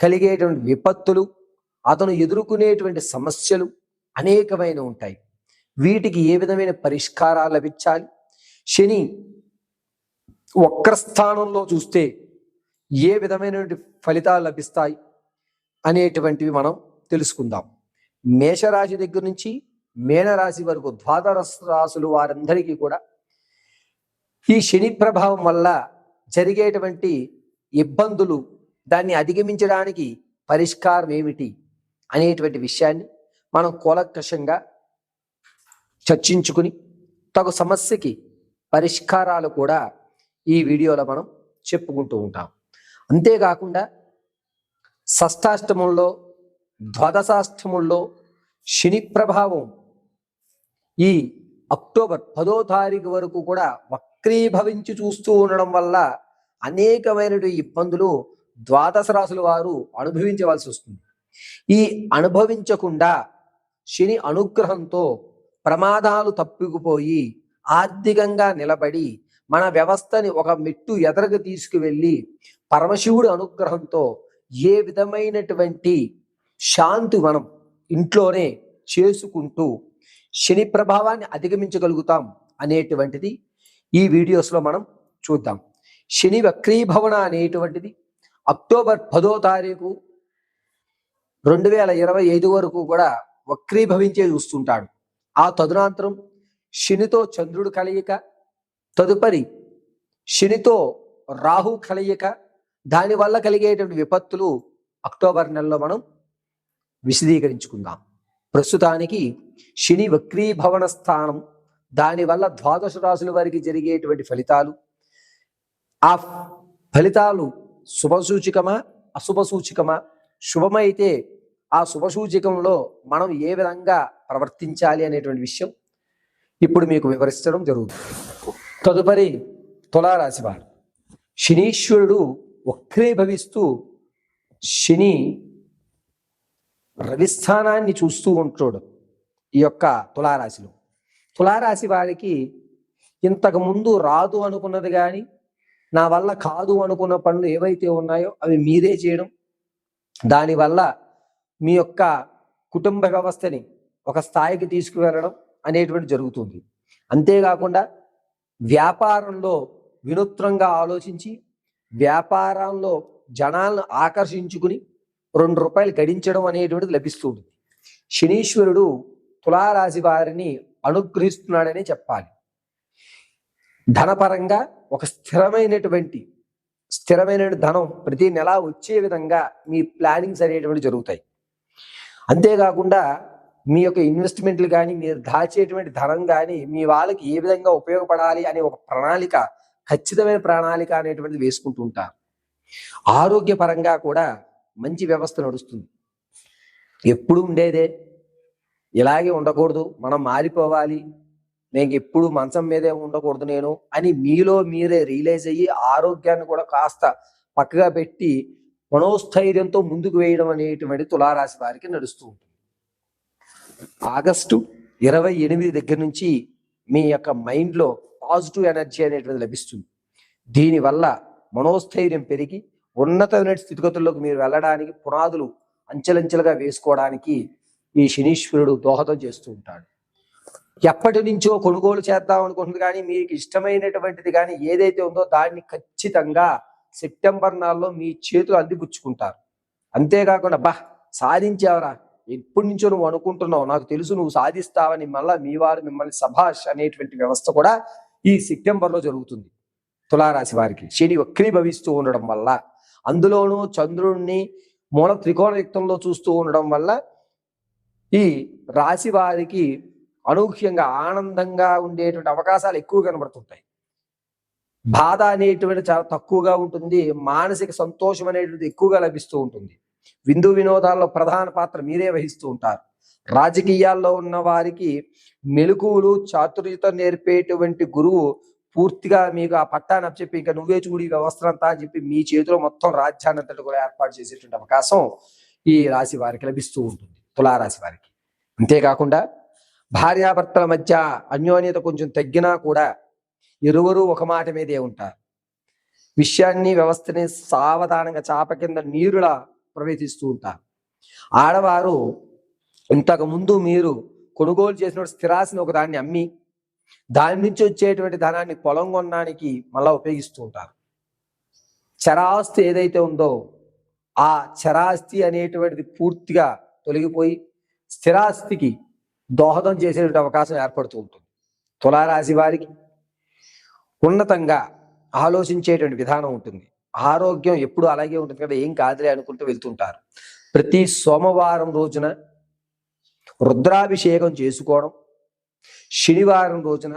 కలిగేటువంటి విపత్తులు అతను ఎదుర్కొనేటువంటి సమస్యలు అనేకమైన ఉంటాయి. వీటికి ఏ విధమైన పరిష్కారాలు లభించాలి? శని వక్రస్థానంలో చూస్తే ఏ విధమైనటువంటి ఫలితాలు లభిస్తాయి అనేటువంటివి మనం తెలుసుకుందాం. మేషరాశి దగ్గర నుంచి మేనరాశి వరకు ద్వాదశ రాశులు వారందరికీ కూడా ఈ శని ప్రభావం వల్ల జరిగేటువంటి ఇబ్బందులు దాన్ని అధిగమించడానికి పరిష్కారం ఏమిటి అనేటువంటి విషయాన్ని మనం కూలకషంగా చర్చించుకుని తగు సమస్యకి పరిష్కారాలు కూడా ఈ వీడియోలో మనం చెప్పుకుంటూ ఉంటాం. అంతేకాకుండా షష్టాష్టముల్లో ద్వాదశాష్టముల్లో శని ప్రభావం ఈ అక్టోబర్ పదో తారీఖు వరకు కూడా వక్రీభవించి చూస్తూ ఉండడం వల్ల అనేకమైనటువంటి ఇబ్బందులు ద్వాదశ రాసుల వారు అనుభవించవలసి వస్తుంది. ఈ అనుభవించకుండా శని అనుగ్రహంతో ప్రమాదాలు తప్పికుపోయి ఆర్థికంగా నిలబడి మన వ్యవస్థని ఒక మెట్టు ఎదరకు తీసుకువెళ్ళి పరమశివుడి అనుగ్రహంతో ఏ విధమైనటువంటి శాంతి మనం ఇంట్లోనే చేసుకుంటూ శని ప్రభావాన్ని అధిగమించగలుగుతాం అనేటువంటిది ఈ వీడియోస్లో మనం చూద్దాం. శని వక్రీభవన అనేటువంటిది అక్టోబర్ పదో తారీఖు రెండు వేల ఇరవై ఐదు వరకు కూడా వక్రీభవించే చూస్తుంటాడు. ఆ తదునాంతరం శనితో చంద్రుడు కలయిక తదుపరి శనితో రాహు కలయిక దానివల్ల కలిగేటువంటి విపత్తులు అక్టోబర్ నెలలో మనం విశదీకరించుకుందాం. ప్రస్తుతానికి శని వక్రీభవన స్థానం దానివల్ల ద్వాదశ రాశుల వారికి జరిగేటువంటి ఫలితాలు ఆ ఫలితాలు శుభసూచికమా? అశుభసూచికమా? శుభమైతే ఆ శుభసూచికంలో మనం ఏ విధంగా ప్రవర్తించాలి అనేటువంటి విషయం ఇప్పుడు మీకు వివరించడం జరుగుతుంది. తదుపరి తులారాశి వారు. శనీశ్వరుడు వక్రీభవిస్తూ శని రవిస్థానాన్ని చూస్తూ ఉంటాడు ఈ యొక్క తులారాశిలో. తులారాశి వారికి ఇంతకు ముందు రాదు అనుకున్నది కానీ నా వల్ల కాదు అనుకున్న పనులు ఏవైతే ఉన్నాయో అవి మీరే చేయడం. దానివల్ల మీ యొక్క కుటుంబ వ్యవస్థని ఒక స్థాయికి తీసుకువెళ్ళడం అనేటువంటి జరుగుతుంది. అంతేకాకుండా వ్యాపారంలో వినూత్నంగా ఆలోచించి వ్యాపారంలో జనాలను ఆకర్షించుకుని రెండు రూపాయలు గడించడం అనేటువంటిది లభిస్తుంది శనీశ్వరుడు తులారాశి వారిని అనుగ్రహిస్తున్నాడనే చెప్పాలి. ధనపరంగా ఒక స్థిరమైనటువంటి స్థిరమైన ధనం ప్రతి నెల వచ్చే విధంగా మీ ప్లానింగ్స్ అనేటువంటి జరుగుతాయి. అంతేకాకుండా మీ యొక్క ఇన్వెస్ట్మెంట్లు కానీ మీరు దాచేటువంటి ధనం కానీ మీ వాళ్ళకి ఏ విధంగా ఉపయోగపడాలి అనే ఒక ప్రణాళిక ఖచ్చితమైన ప్రణాళిక అనేటువంటిది వేసుకుంటూ ఉంటారు. ఆరోగ్యపరంగా కూడా మంచి వ్యవస్థ నడుస్తుంది. ఎప్పుడు ఉండేదే ఇలాగే ఉండకూడదు మనం మారిపోవాలి నేను ఎప్పుడు మంచం మీదే ఉండకూడదు నేను అని మీలో మీరే రియలైజ్ అయ్యి ఆరోగ్యాన్ని కూడా కాస్త పక్కగా పెట్టి మనోస్థైర్యంతో ముందుకు వేయడం అనేటువంటి తులారాశి వారికి నడుస్తూ ఉంటుంది. ఆగస్టు ఇరవై ఎనిమిది దగ్గర నుంచి మీ యొక్క మైండ్లో పాజిటివ్ ఎనర్జీ అనేటువంటిది లభిస్తుంది. దీనివల్ల మనోస్థైర్యం పెరిగి ఉన్నతమైన స్థితిగతుల్లోకి మీరు వెళ్ళడానికి పునాదులు అంచెలంచెలుగా వేసుకోవడానికి ఈ శనీశ్వరుడు దోహదం చేస్తూ ఉంటాడు. ఎప్పటి నుంచో కొనుగోలు చేద్దాం అనుకుంటుంది కానీ మీకు ఇష్టమైనటువంటిది కానీ ఏదైతే ఉందో దాన్ని ఖచ్చితంగా సెప్టెంబర్ నెలలో మీ చేతులు అందిపుచ్చుకుంటారు. అంతేకాకుండా బా సాధించావరా. ఎప్పటి నుంచో నువ్వు అనుకుంటున్నావు నాకు తెలుసు నువ్వు సాధిస్తావని మళ్ళా మీ వారు మిమ్మల్ని సభాష్ అనేటువంటి వ్యవస్థ కూడా ఈ సెప్టెంబర్లో జరుగుతుంది. తులారాశి వారికి శని వక్రీభవిస్తూ ఉండడం వల్ల అందులోనూ చంద్రుణ్ణి మూల త్రికోణ యుక్తంలో చూస్తూ ఉండడం వల్ల ఈ రాశి వారికి అనూహ్యంగా ఆనందంగా ఉండేటువంటి అవకాశాలు ఎక్కువ కనబడుతుంటాయి. బాధ అనేటువంటి చాలా తక్కువగా ఉంటుంది. మానసిక సంతోషం అనేటువంటి ఎక్కువగా లభిస్తూ ఉంటుంది. విందు వినోదాల్లో ప్రధాన పాత్ర మీరే వహిస్తూ ఉంటారు. రాజకీయాల్లో ఉన్న వారికి మెలకువలు చాతుర్యత నేర్పేటువంటి గురువు పూర్తిగా మీకు ఆ పట్టాన్ని చెప్పి ఇంకా నువ్వే చూడు ఈ వ్యవస్థ అంతా అని చెప్పి మీ చేతిలో మొత్తం రాజ్యాన్ని అంతటి కూడా ఏర్పాటు చేసేటువంటి అవకాశం ఈ రాశి వారికి లభిస్తూ ఉంటుంది. తులారాశి వారికి. అంతేకాకుండా భార్యాభర్తల మధ్య అన్యోన్యత కొంచెం తగ్గినా కూడా ఇరువురు ఒక మాట మీదే ఉంటారు. విషయాన్ని వ్యవస్థని సావధానంగా చాప కింద నీరులా ప్రవేశిస్తూ ఉంటారు. ఆడవారు ఇంతకు ముందు మీరు కొనుగోలు చేసిన స్థిరాస్తిని ఒక దాన్ని అమ్మి దాని నుంచి వచ్చేటువంటి ధనాన్ని పొలం కొనడానికి మళ్ళా ఉపయోగిస్తూ ఉంటారు. చరాస్తి ఏదైతే ఉందో ఆ చరాస్తి అనేటువంటిది పూర్తిగా తొలగిపోయి స్థిరాస్తికి దోహదం చేసేటువంటి అవకాశం ఏర్పడుతూ ఉంటుంది. తులారాశి వారికి ఉన్నతంగా ఆలోచించేటువంటి విధానం ఉంటుంది. ఆరోగ్యం ఎప్పుడు అలాగే ఉంటుంది కదా ఏం కాదులే అనుకుంటూ వెళ్తుంటారు. ప్రతి సోమవారం రోజున రుద్రాభిషేకం చేసుకోవడం శనివారం రోజున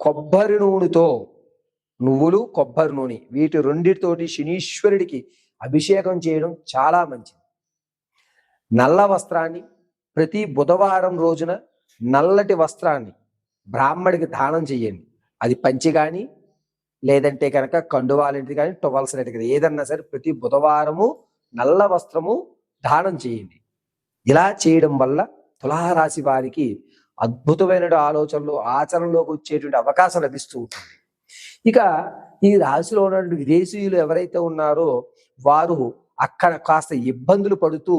కొబ్బరి నూనెతో నువ్వులు కొబ్బరి నూనె వీటి రెండిటితోటి శనీశ్వరుడికి అభిషేకం చేయడం చాలా మంచిది. నల్ల వస్త్రాన్ని ప్రతి బుధవారం రోజున నల్లటి వస్త్రాన్ని బ్రాహ్మడికి దానం చేయండి. అది పంచి కానీ లేదంటే కనుక కండువాలంటిది కానీ టొవల్స్ అనేది ఏదన్నా సరే ప్రతి బుధవారము నల్ల వస్త్రము దానం చేయండి. ఇలా చేయడం వల్ల తులారాశి వారికి అద్భుతమైన ఆలోచనలు ఆచరణలోకి వచ్చేటువంటి అవకాశం లభిస్తూ ఉంటుంది. ఇక ఈ రాశిలో ఉన్నటువంటి విదేశీయులు ఎవరైతే ఉన్నారో వారు అక్కడ కాస్త ఇబ్బందులు పడుతూ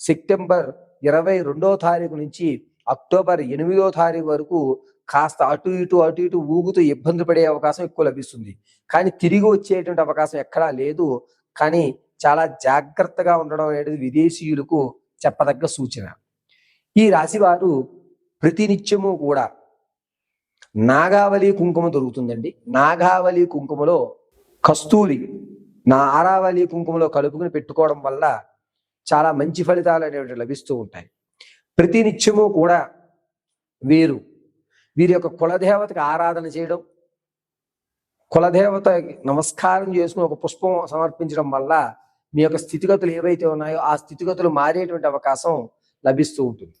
సెప్టెంబర్ ఇరవై రెండో తారీఖు నుంచి అక్టోబర్ ఎనిమిదో తారీఖు వరకు కాస్త అటు ఇటు అటు ఇటు ఊగుతూ ఇబ్బంది పడే అవకాశం ఎక్కువ లభిస్తుంది. కానీ తిరిగి వచ్చేటువంటి అవకాశం ఎక్కడా లేదు. కానీ చాలా జాగ్రత్తగా ఉండడం అనేది విదేశీయులకు చెప్పదగ్గ సూచన. ఈ రాశివారు ప్రతినిత్యము కూడా నాగావళి కుంకుమ దొరుకుతుందండి. నాగావళి కుంకుమలో కస్తూరి నా ఆరావళి కుంకుమలో కలుపుకుని పెట్టుకోవడం వల్ల చాలా మంచి ఫలితాలు అనేవి లభిస్తూ ఉంటాయి. ప్రతి నిత్యము కూడా వీరు వీరి యొక్క కులదేవతకి ఆరాధన చేయడం కులదేవత నమస్కారం చేసుకుని ఒక పుష్పం సమర్పించడం వల్ల మీ యొక్క స్థితిగతులు ఏవైతే ఉన్నాయో ఆ స్థితిగతులు మారేటువంటి అవకాశం లభిస్తూ ఉంటుంది.